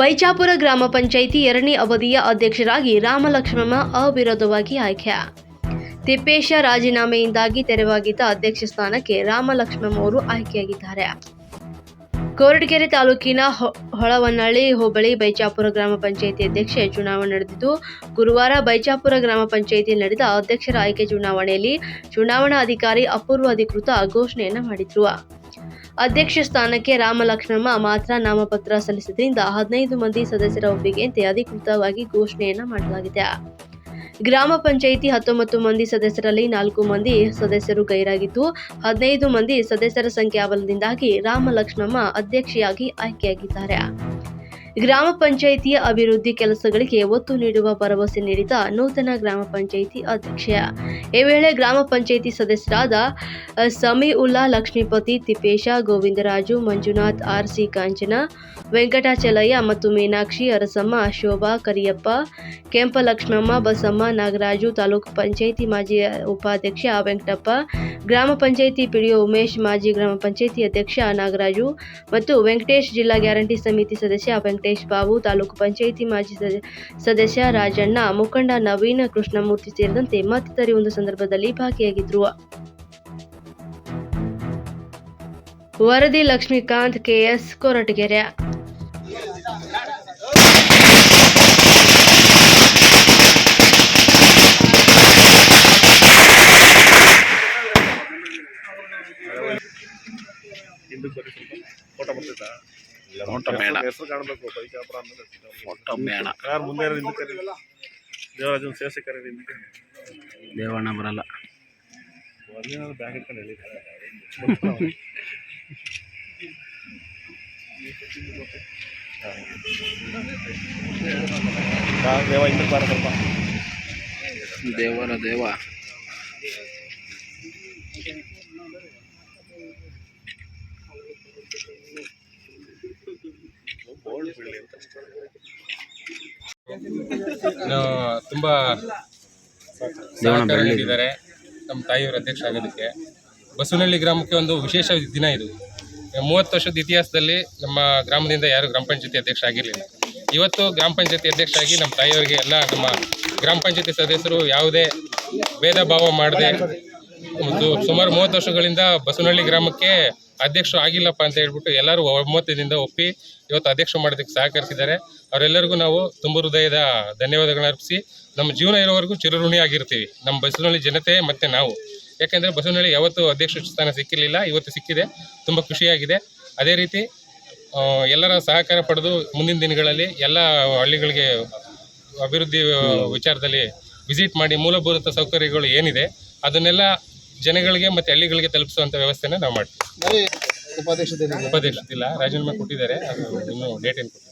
ಬೈಚಾಪುರ ಗ್ರಾಮ ಪಂಚಾಯಿತಿ ಎರಡನೇ ಅವಧಿಯ ಅಧ್ಯಕ್ಷರಾಗಿ ರಾಮಲಕ್ಷ್ಮಮ್ಮ ಅವಿರೋಧವಾಗಿ ಆಯ್ಕೆ. ತಿಪ್ಪೇಶ ರಾಜೀನಾಮೆಯಿಂದಾಗಿ ತೆರವಾಗಿದ್ದ ಅಧ್ಯಕ್ಷ ಸ್ಥಾನಕ್ಕೆ ರಾಮಲಕ್ಷ್ಮಮ್ಮ ಅವರು ಆಯ್ಕೆಯಾಗಿದ್ದಾರೆ. ಕೊರಟಗೆರೆ ತಾಲೂಕಿನ ಹೊಳವನಹಳ್ಳಿ ಹೋಬಳಿ ಬೈಚಾಪುರ ಗ್ರಾಮ ಪಂಚಾಯಿತಿ ಅಧ್ಯಕ್ಷೆ ಚುನಾವಣೆ ನಡೆದಿದ್ದು, ಗುರುವಾರ ಬೈಚಾಪುರ ಗ್ರಾಮ ಪಂಚಾಯಿತಿ ನಡೆದ ಅಧ್ಯಕ್ಷರ ಆಯ್ಕೆ ಚುನಾವಣೆಯಲ್ಲಿ ಚುನಾವಣಾಧಿಕಾರಿ ಅಪೂರ್ವ ಅಧಿಕೃತ ಘೋಷಣೆಯನ್ನ ಮಾಡಿದ್ರು. ಅಧ್ಯಕ್ಷ ಸ್ಥಾನಕ್ಕೆ ರಾಮಲಕ್ಷ್ಮಮ್ಮ ಮಾತ್ರ ನಾಮಪತ್ರ ಸಲ್ಲಿಸಿದ್ರಿಂದ ಹದಿನೈದು ಮಂದಿ ಸದಸ್ಯರ ಒಪ್ಪಿಗೆಯಂತೆ ಅಧಿಕೃತವಾಗಿ ಘೋಷಣೆಯನ್ನ ಮಾಡಲಾಗಿದೆ. ಗ್ರಾಮ ಪಂಚಾಯಿತಿ ಹತ್ತೊಂಬತ್ತು ಮಂದಿ ಸದಸ್ಯರಲ್ಲಿ ನಾಲ್ಕು ಮಂದಿ ಸದಸ್ಯರು ಗೈರಾಗಿದ್ದು, ಹದಿನೈದು ಮಂದಿ ಸದಸ್ಯರ ಸಂಖ್ಯಾಬಲದಿಂದಾಗಿ ರಾಮಲಕ್ಷ್ಮಮ್ಮ ಅಧ್ಯಕ್ಷೆಯಾಗಿ ಆಯ್ಕೆಯಾಗಿದ್ದಾರೆ. ಗ್ರಾಮ ಪಂಚಾಯಿತಿಯ ಅಭಿವೃದ್ಧಿ ಕೆಲಸಗಳಿಗೆ ಒತ್ತು ನೀಡುವ ಭರವಸೆ ನೀಡಿದ ನೂತನ ಗ್ರಾಮ ಪಂಚಾಯಿತಿ ಅಧ್ಯಕ್ಷ. ಈ ವೇಳೆ ಗ್ರಾಮ ಪಂಚಾಯಿತಿ ಸದಸ್ಯರಾದ ಸಮೀ ಉಲ್ಲಾ ಲಕ್ಷ್ಮೀಪತಿ, ತಿಪ್ಪೇಶ, ಗೋವಿಂದರಾಜು, ಮಂಜುನಾಥ್, ಆರ್ ಸಿ ಕಾಂಚನ, ವೆಂಕಟಾಚಲಯ್ಯ ಮತ್ತು ಮೀನಾಕ್ಷಿ, ಅರಸಮ್ಮ, ಶೋಭಾ, ಕರಿಯಪ್ಪ, ಕೆಂಪಲಕ್ಷ್ಮಮ್ಮ, ಬಸಮ್ಮ, ನಾಗರಾಜು, ತಾಲೂಕು ಪಂಚಾಯಿತಿ ಮಾಜಿ ಉಪಾಧ್ಯಕ್ಷ ವೆಂಕಟಪ್ಪ, ಗ್ರಾಮ ಪಂಚಾಯಿತಿ ಪಿಡಿಒ ಉಮೇಶ್, ಮಾಜಿ ಗ್ರಾಮ ಪಂಚಾಯಿತಿ ಅಧ್ಯಕ್ಷ ನಾಗರಾಜು ಮತ್ತು ವೆಂಕಟೇಶ್ ಜಿಲ್ಲಾ ಗ್ಯಾರಂಟಿ ಸಮಿತಿ ಸದಸ್ಯ ವೆಂಕಟೇಶ್ ಬಾಬು, ತಾಲೂಕು ಪಂಚಾಯಿತಿ ಮಾಜಿ ಸದ- ಸದಸ್ಯ ರಾಜಣ್ಣ, ಮುಖಂಡ ನವೀನ ಕೃಷ್ಣಮೂರ್ತಿ ಸೇರಿದಂತೆ ಮತ್ತಿತರರು ಒಂದು ಸಂದರ್ಭದಲ್ಲಿ ಭಾಗಿಯಾಗಿದ್ದರು ವರದಿ ಲಕ್ಷ್ಮೀಕಾಂತ್ ಕೆಎಸ್ ಕೊರಟಗೆರೆ ಹಿಂದಕ್ಕೆ ಬರೀ ಸ್ವಲ್ಪ ಫೋಟೋ ಬರ್ತೈತಾ ಹೆಸರು ಕಾಣಬೇಕು ಬೈಕಾಪುರ ಯಾರು ಮುಂದೆ ದೇವರಾಜನ್ ದೇವಣ್ಣ ಬರಲ್ಲ ಬ್ಯಾಗ್ ಇಟ್ಕೊಂಡು ಹೇಳಿದ್ದಾರೆ ದೇವ ಹಿಂದಕ್ಕೆ ಬಾರ ಸ್ವಲ್ಪ ದೇವರ ದೇವ. ಬೀಳಲಿ ಅಂತ ತುಂಬ ಸಹಕಾರ. ನೀಡಿದ್ದಾರೆ ನಮ್ಮ ತಾಯಿಯವರ ಅಧ್ಯಕ್ಷ ಆಗೋದಕ್ಕೆ ಬಸವನಹಳ್ಳಿ ಗ್ರಾಮಕ್ಕೆ ಒಂದು ವಿಶೇಷ ದಿನ ಇದು. ಮೂವತ್ತು ವರ್ಷದ ಇತಿಹಾಸದಲ್ಲಿ ನಮ್ಮ ಗ್ರಾಮದಿಂದ ಯಾರು ಗ್ರಾಮ ಪಂಚಾಯತಿ ಅಧ್ಯಕ್ಷ ಆಗಿರಲಿಲ್ಲ. ಇವತ್ತು ಗ್ರಾಮ ಪಂಚಾಯತಿ ಅಧ್ಯಕ್ಷ ಆಗಿ ನಮ್ಮ ತಾಯಿಯವರಿಗೆ ಎಲ್ಲ ನಮ್ಮ ಗ್ರಾಮ ಪಂಚಾಯತಿ ಸದಸ್ಯರು ಯಾವುದೇ ಭೇದ ಭಾವ ಮಾಡದೆ ಒಂದು ಸುಮಾರು ಮೂವತ್ತು ವರ್ಷಗಳಿಂದ ಬಸವನಹಳ್ಳಿ ಗ್ರಾಮಕ್ಕೆ ಅಧ್ಯಕ್ಷರು ಆಗಿಲ್ಲಪ್ಪ ಅಂತ ಹೇಳ್ಬಿಟ್ಟು ಎಲ್ಲರೂ ಒಮ್ಮತದಿಂದ ಒಪ್ಪಿ ಇವತ್ತು ಅಧ್ಯಕ್ಷ ಮಾಡೋದಕ್ಕೆ ಸಹಕರಿಸಿದ್ದಾರೆ. ಅವರೆಲ್ಲರಿಗೂ ನಾವು ತುಂಬ ಹೃದಯದ ಧನ್ಯವಾದಗಳನ್ನ ಅರ್ಪಿಸಿ ನಮ್ಮ ಜೀವನ ಇರೋವರೆಗೂ ಚಿರಋಣಿ ಆಗಿರ್ತೀವಿ. ನಮ್ಮ ಬಸವನಹಳ್ಳಿ ಜನತೆ ಮತ್ತು ನಾವು. ಯಾಕೆಂದರೆ ಬಸವನಹಳ್ಳಿ ಯಾವತ್ತೂ ಅಧ್ಯಕ್ಷ ಸ್ಥಾನ ಸಿಕ್ಕಿರಲಿಲ್ಲ, ಇವತ್ತು ಸಿಕ್ಕಿದೆ. ತುಂಬ ಖುಷಿಯಾಗಿದೆ. ಅದೇ ರೀತಿ ಎಲ್ಲರ ಸಹಕಾರ ಪಡೆದು ಮುಂದಿನ ದಿನಗಳಲ್ಲಿ ಎಲ್ಲ ಹಳ್ಳಿಗಳಿಗೆ ಅಭಿವೃದ್ಧಿ ವಿಚಾರದಲ್ಲಿ ವಿಸಿಟ್ ಮಾಡಿ ಮೂಲಭೂತ ಸೌಕರ್ಯಗಳು ಏನಿದೆ, ಅದನ್ನೆಲ್ಲ ಜನಗಳಿಗೆ ಮತ್ತೆ ಹಳ್ಳಿಗಳಿಗೆ ತಲುಪಿಸುವಂತ ವ್ಯವಸ್ಥೆನ ನಾವು ಮಾಡ್ತೀವಿ. ಉಪಾಧ್ಯಕ್ಷ ಉಪಾಧ್ಯಕ್ಷ ಇಲ್ಲ ರಾಜೀನಾಮೆ ಕೊಟ್ಟಿದ್ದಾರೆ. ಅದು ಇನ್ನೂ ಡೇಟ್ ಏನು ಕೊಟ್ಟಿಲ್ಲ.